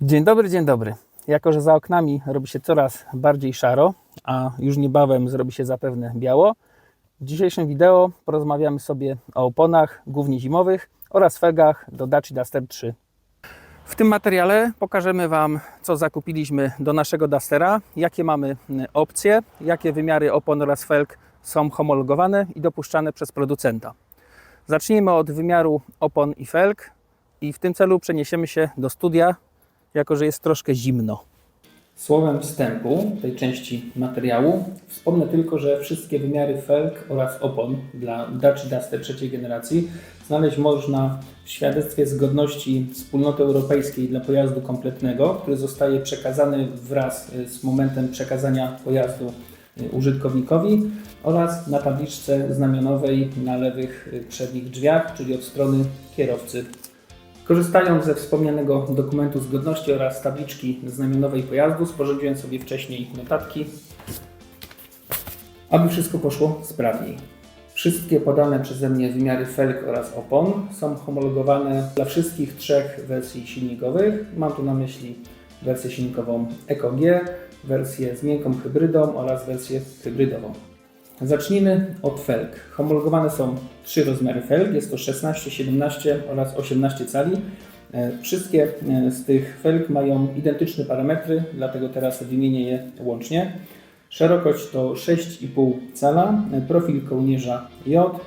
Dzień dobry, dzień dobry. Jako, że za oknami robi się coraz bardziej szaro, a już niebawem zrobi się zapewne biało, w dzisiejszym wideo porozmawiamy sobie o oponach głównie zimowych oraz felgach do Dacia Duster 3. W tym materiale pokażemy Wam, co zakupiliśmy do naszego Dustera, jakie mamy mm, opcje, jakie wymiary opon oraz felg są homologowane i dopuszczane przez producenta. Zacznijmy od wymiaru opon i felg i w tym celu przeniesiemy się do studia, jako że jest troszkę zimno. Słowem wstępu tej części materiału wspomnę tylko, że wszystkie wymiary felg oraz opon dla Dacia Duster trzeciej generacji znaleźć można w świadectwie zgodności Wspólnoty Europejskiej dla pojazdu kompletnego, który zostaje przekazany wraz z momentem przekazania pojazdu y, użytkownikowi oraz na tabliczce znamionowej na lewych y, przednich drzwiach, czyli od strony kierowcy Korzystając ze wspomnianego dokumentu zgodności oraz tabliczki znamionowej pojazdu, sporządziłem sobie wcześniej notatki, aby wszystko poszło sprawniej. Wszystkie podane przeze mnie wymiary felg oraz opon są homologowane dla wszystkich trzech wersji silnikowych. Mam tu na myśli wersję silnikową EcoG, wersję z miękką hybrydą oraz wersję hybrydową. Zacznijmy od felg. Homologowane są trzy rozmiary felg, jest to 16, 17 oraz 18 cali. E, Wszystkie e, z tych felg mają identyczne parametry, dlatego teraz wymienię je łącznie. Szerokość to 6,5 cala, e, profil kołnierza J,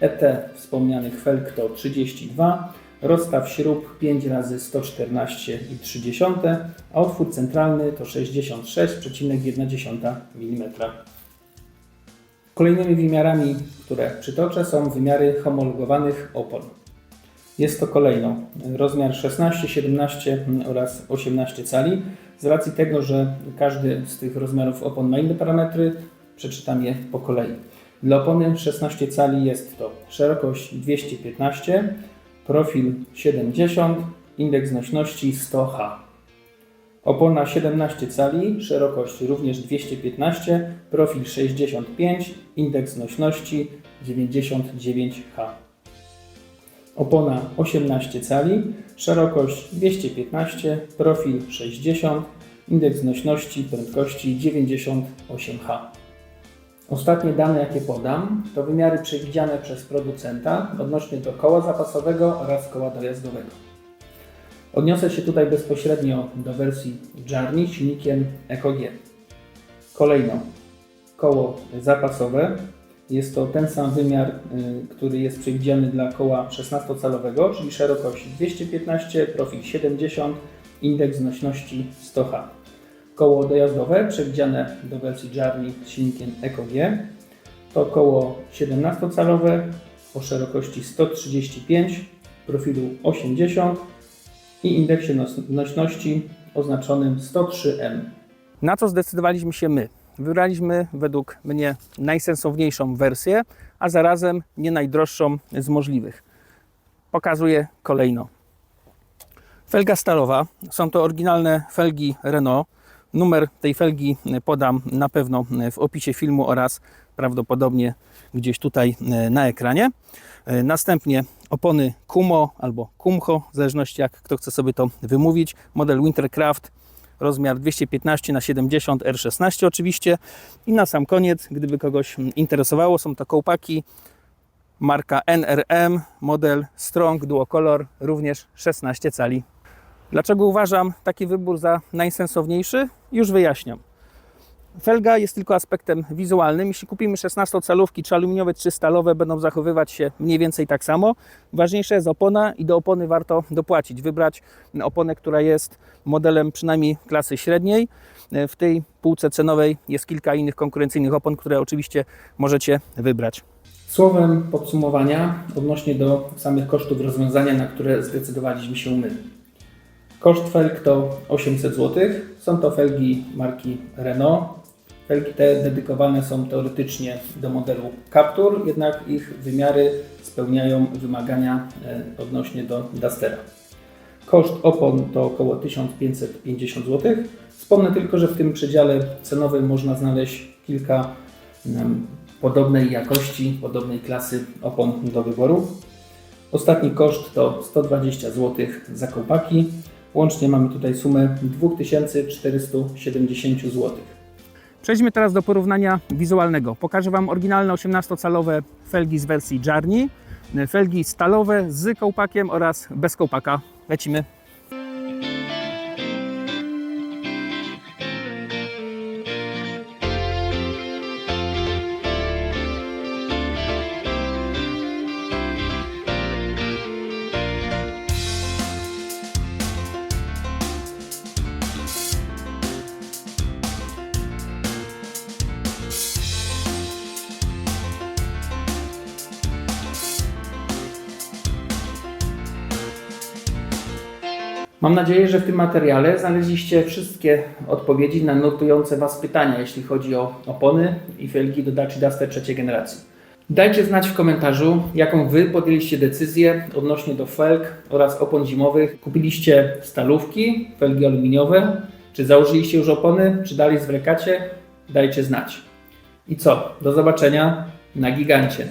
ET wspomnianych felg to 32, rozstaw śrub 5 razy 114 i 30, a otwór centralny to 66,1 mm. Kolejnymi wymiarami, które przytoczę, są wymiary homologowanych opon. Jest to kolejno rozmiar 16, 17 oraz 18 cali. Z racji tego, że każdy z tych rozmiarów opon ma inne parametry, przeczytam je po kolei. Dla opony 16 cali jest to szerokość 215, profil 70, indeks nośności 100H. Opona 17 cali, szerokość również 215, profil 65, indeks nośności 99H. Opona 18 cali, szerokość 215, profil 60, indeks nośności prędkości 98H. Ostatnie dane, jakie podam, to wymiary przewidziane przez producenta odnośnie do koła zapasowego oraz koła dojazdowego. Odniosę się tutaj bezpośrednio do wersji Journey silnikiem EcoG. Kolejno koło zapasowe. Jest to ten sam wymiar, y, który jest przewidziany dla koła 16-calowego, czyli szerokość 215, profil 70, indeks nośności 100H. Koło dojazdowe przewidziane do wersji Journey silnikiem EcoG to koło 17-calowe o szerokości 135, profilu 80 i indeksie nośności oznaczonym 103M. Na co zdecydowaliśmy się my? Wybraliśmy według mnie najsensowniejszą wersję, a zarazem nie najdroższą z możliwych. Pokazuję kolejno. Felga stalowa. Są to oryginalne felgi Renault. Numer tej felgi podam na pewno w opisie filmu oraz prawdopodobnie gdzieś tutaj e, na ekranie. E, Następnie opony Kumo albo Kumho, w zależności jak kto chce sobie to wymówić. Model Wintercraft, rozmiar 215 na 70 R16 oczywiście. I na sam koniec, gdyby kogoś interesowało, są to kołpaki marka NRM, model Strong Duocolor, również 16 cali. Dlaczego uważam taki wybór za najsensowniejszy? Już wyjaśniam. Felga jest tylko aspektem wizualnym. Jeśli kupimy 16-calówki, czy aluminiowe, czy stalowe, będą zachowywać się mniej więcej tak samo. Ważniejsza jest opona i do opony warto dopłacić. Wybrać oponę, która jest modelem przynajmniej klasy średniej. W tej półce cenowej jest kilka innych konkurencyjnych opon, które oczywiście możecie wybrać. Słowem podsumowania odnośnie do samych kosztów rozwiązania, na które zdecydowaliśmy się my. Koszt felg to 800 zł. Są to felgi marki Renault. Felgi te dedykowane są teoretycznie do modelu Captur, jednak ich wymiary spełniają wymagania e, odnośnie do Dustera. Koszt opon to około 1550 zł. Wspomnę tylko, że w tym przedziale cenowym można znaleźć kilka em, podobnej jakości, podobnej klasy opon do wyboru. Ostatni koszt to 120 zł za kołpaki Łącznie mamy tutaj sumę 2470 zł. Przejdźmy teraz do porównania wizualnego. Pokażę Wam oryginalne 18-calowe felgi z wersji Journey, felgi stalowe z kołpakiem oraz bez kołpaka. Lecimy. Mam nadzieję, że w tym materiale znaleźliście wszystkie odpowiedzi na nurtujące Was pytania, jeśli chodzi o opony i felgi do Dacia Duster trzeciej generacji. Dajcie znać w komentarzu, jaką Wy podjęliście decyzję odnośnie do felg oraz opon zimowych. Kupiliście stalówki, felgi aluminiowe, czy założyliście już opony, czy dalej zwlekacie? Dajcie znać. I co? Do zobaczenia na gigancie.